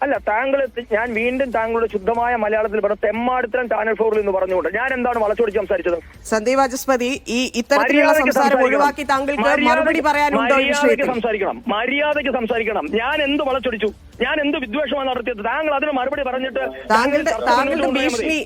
അല്ല താങ്കൾ ഞാൻ വീണ്ടും താങ്കളുടെ ശുദ്ധമായ മലയാളത്തിൽ പറഞ്ഞ തെമ്മാടിത്തരം ചാനൽ ഫോറിൽ എന്ന് പറഞ്ഞുകൊണ്ട് ഞാൻ എന്താണ് വളച്ചൊടിച്ച് സംസാരിച്ചത് സന്ദീപ് വാചസ്പതി ഈ ഇത്തരത്തിലുള്ള മര്യാദയ്ക്ക് സംസാരം സംസാരിക്കണം. ഒഴിവാക്കി താങ്കൾക്ക് മറുപടി പറയാനുണ്ടോ മര്യാദയ്ക്ക് സംസാരിക്കണം മര്യാദയ്ക്ക് സംസാരിക്കണം ഞാൻ എന്ത് വളച്ചൊടിച്ചു ഞാൻ എന്ത് വിദ്വേഷമാണ് നടത്തിയത് താങ്കൾ അതിന് മറുപടി പറഞ്ഞിട്ട് താങ്കളുടെ. ഭീഷണി?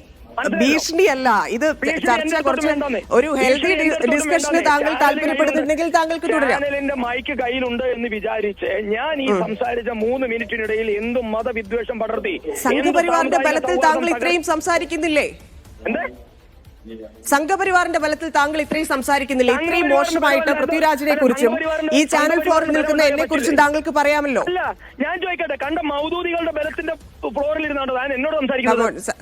ഭീഷണിയല്ല. ഇത് ചർച്ച കുറച്ച് ഒരു ഹെൽത്തി ഡിസ്കഷന് താങ്കൾ താല്പര്യപ്പെടുന്നുണ്ടെങ്കിൽ താങ്കൾക്ക് തുടരാം. മൈക്ക് കയ്യിലുണ്ട് എന്ന് വിചാരിച്ച് ഞാൻ ഈ സംസാരിച്ച മൂന്ന് മിനിറ്റിനിടയിൽ എന്തും മതവിദ്വേഷം പടർത്തി. സംഘപരിവാറിന്റെ ബലത്തിൽ താങ്കൾ ഇത്രയും സംസാരിക്കുന്നില്ലേ? എന്ത്? സംഘപരിവാറിന്റെ ബലത്തിൽ താങ്കൾ ഇത്രയും സംസാരിക്കുന്നില്ല? ഇത്രയും മോശമായിട്ട് പൃഥ്വിരാജിനെ കുറിച്ചും ഈ ചാനൽ ഫ്ലോറിൽ നിൽക്കുന്ന എന്നെ കുറിച്ചും താങ്കൾക്ക് പറയാമല്ലോ? ഞാൻ ചോദിക്കട്ടെ കണ്ട മൗദൂദികളുടെ ബലത്തിന്റെ ഫ്ലോറിൽ ഇരുന്നാണ് ഞാൻ എന്നോട് സംസാരിക്കുന്നത്?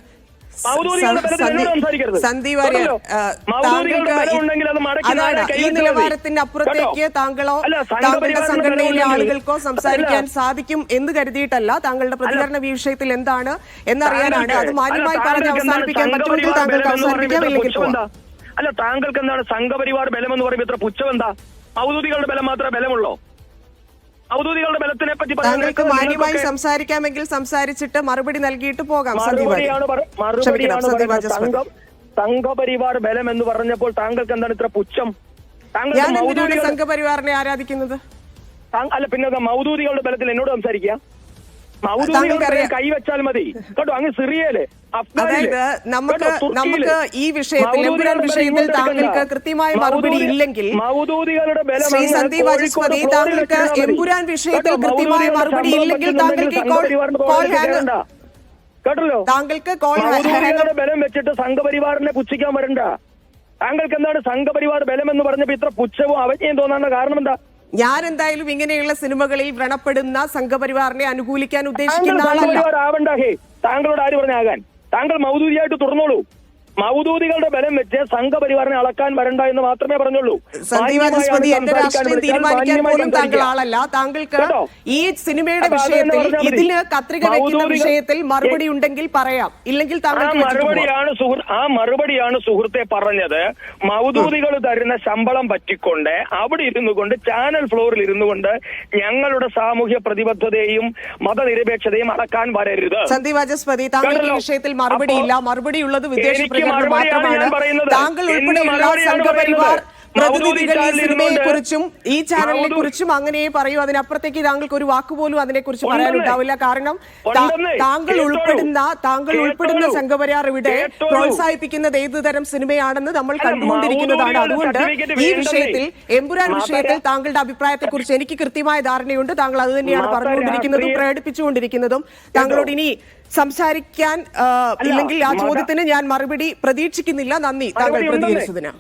സന്ദീപ്- വാര്യർ, മൗദൂദികളുടെ അതാണ് ഈ നിലവാരത്തിന്റെ അപ്പുറത്തേക്ക് താങ്കളോ താങ്കളുടെ സംഘടനയിലെ ആളുകൾക്കോ സംസാരിക്കാൻ സാധിക്കും എന്ന് കരുതിയിട്ടല്ല. താങ്കളുടെ പ്രതികരണ വിഷയത്തിൽ എന്താണ് എന്നറിയാനാണ്. അത് മാന്യമായി പറഞ്ഞ് അവസാനിപ്പിക്കാൻ പറ്റുമെങ്കിൽ താങ്കൾക്ക് അവസാനിപ്പിക്കാം ഇല്ലെങ്കിൽ പോവാം അല്ല താങ്കൾക്ക് എന്താണ് സംഘപരിവാർ ബലം എന്ന് പറയുമ്പോൾ ഇത്ര പുച്ഛം എന്താ? ഔദ്യോഗികളുടെ ബലം മാത്രമേ ബലമുള്ളൂ? ഔദ്യോഗികളുടെ ബലത്തിനെ പറ്റി താങ്കൾക്ക് മാന്യമായി സംസാരിക്കാമെങ്കിൽ സംസാരിച്ചിട്ട് മറുപടി നൽകിയിട്ട് പോകാം മറുപടിയാണ് സംഘപരിവാർ ബലം എന്ന് പറഞ്ഞപ്പോൾ താങ്കൾക്ക് എന്താണ് ഇത്ര പുച്ഛം? താങ്കൾ ഞാൻ എന്തിനാണ് സംഘപരിവാറിനെ ആരാധിക്കുന്നത്? അല്ല പിന്നെ മൗദൂദികളുടെ ബലത്തിൽ എന്നോട് സംസാരിക്കുക. കൈവച്ചാൽ മതി. കേട്ടോ അങ്ങ് സിറിയയിൽ അഫ്ഗാനിൽ, അതായത് നമുക്ക് നമുക്ക് ഈ വിഷയത്തിൽ എമ്പുരാൻ വിഷയത്തിൽ താങ്കൾക്ക്. കൃത്യമായ മറുപടി ഇല്ലെങ്കിൽ ശ്രീ സന്ദീപ് കോഴിക്കോട് താങ്കൾക്ക് എമ്പുരാൻ വിഷയത്തിൽ കൃത്യമായ മറുപടി ഇല്ലെങ്കിൽ താങ്കൾക്ക് കോൾ ഹാങ് കേട്ടല്ലോ? താങ്കൾക്ക് കോൾ ബലം വെച്ചിട്ട് സംഘപരിവാറിനെ പുച്ഛിക്കാൻ വരണ്ട. താങ്കൾക്ക് എന്താണ് സംഘപരിവാർ ബലം എന്ന് പറഞ്ഞപ്പോ ഇത്ര പുച്ഛവും അവജ്ഞയും തോന്നാനുള്ള കാരണം എന്താ? ഞാൻ എന്തായാലും ഇങ്ങനെയുള്ള സിനിമകളിൽ വ്രണപ്പെടുന്ന സംഘപരിവാറിനെ അനുകൂലിക്കാൻ ഉദ്ദേശിക്കുന്ന ആളല്ല. താങ്കളോട് ആര് പറഞ്ഞാകാൻ? താങ്കൾ മൗദൂരിയായിട്ട് തുറന്നോളൂ. മൗദൂദികളുടെ ബലം വെച്ച് സംഘപരിവാറിനെ അളക്കാൻ വരണ്ട എന്ന് മാത്രമേ പറഞ്ഞുള്ളൂ. സന്ദീപ് മാന്യമായാണ് വാചസ്പതി എന്റെ രാഷ്ട്രീയം തീരുമാനിക്കാൻ പോലും താങ്കൾ ആളല്ല. താങ്കൾക്ക് ഈ സിനിമയുടെ വിഷയത്തിൽ ഇതിന് കത്രിക വെക്കുന്ന വിഷയത്തിൽ മറുപടി ഉണ്ടെങ്കിൽ പറയാം. ഇല്ലെങ്കിൽ പോവാം. മറുപടിയാണ് ആ മറുപടിയാണ് സുഹൃത്തെ പറഞ്ഞത്. മൗദൂദികൾ തരുന്ന ശമ്പളം പറ്റിക്കൊണ്ട് അവിടെ ഇരുന്നു കൊണ്ട് ചാനൽ ഫ്ലോറിൽ ഇരുന്നു കൊണ്ട് ഞങ്ങളുടെ സാമൂഹ്യ പ്രതിബദ്ധതയും മതനിരപേക്ഷതയും അളക്കാൻ വരരുത്. സന്ദീപ് വാചസ്പതി താങ്കളുടെ വിഷയത്തിൽ മറുപടി ഇല്ല മറുപടി ഉള്ളത് വിദേശ മറുപടിയാണ് മാത്രമാണ് താങ്കൾ ഉൾപ്പെടെയുള്ള സംഘപരിവാർ പ്രതിനിധികൾ ഈ സിനിമയെ കുറിച്ചും ഈ ചാനലിനെ കുറിച്ചും അങ്ങനെ പറയൂ. അതിനപ്പുറത്തേക്ക് താങ്കൾക്ക് ഒരു വാക്കുപോലും അതിനെക്കുറിച്ച് പറയാൻ പറയാനുണ്ടാവില്ല കാരണം താങ്കൾ ഉൾപ്പെടുന്ന താങ്കൾ ഉൾപ്പെടുന്ന സംഘപരിയാർ ഇവിടെ. പ്രോത്സാഹിപ്പിക്കുന്നത് ഏത് തരം സിനിമയാണെന്ന് നമ്മൾ കണ്ടുകൊണ്ടിരിക്കുന്നതാണ്. അതുകൊണ്ട് ഈ വിഷയത്തിൽ എമ്പുരാൻ വിഷയത്തിൽ താങ്കളുടെ അഭിപ്രായത്തെ കുറിച്ച് എനിക്ക് കൃത്യമായ ധാരണയുണ്ട്. താങ്കൾ അത് തന്നെയാണ് പറഞ്ഞുകൊണ്ടിരിക്കുന്നതും പ്രകടിപ്പിച്ചുകൊണ്ടിരിക്കുന്നതും. താങ്കളോട് ഇനി സംസാരിക്കാൻ ഇല്ലെങ്കിൽ ആ ചോദ്യത്തിന് ഞാൻ മറുപടി പ്രതീക്ഷിക്കുന്നില്ല. നന്ദി. താങ്കൾ പ്രതികരിച്ചതിന്.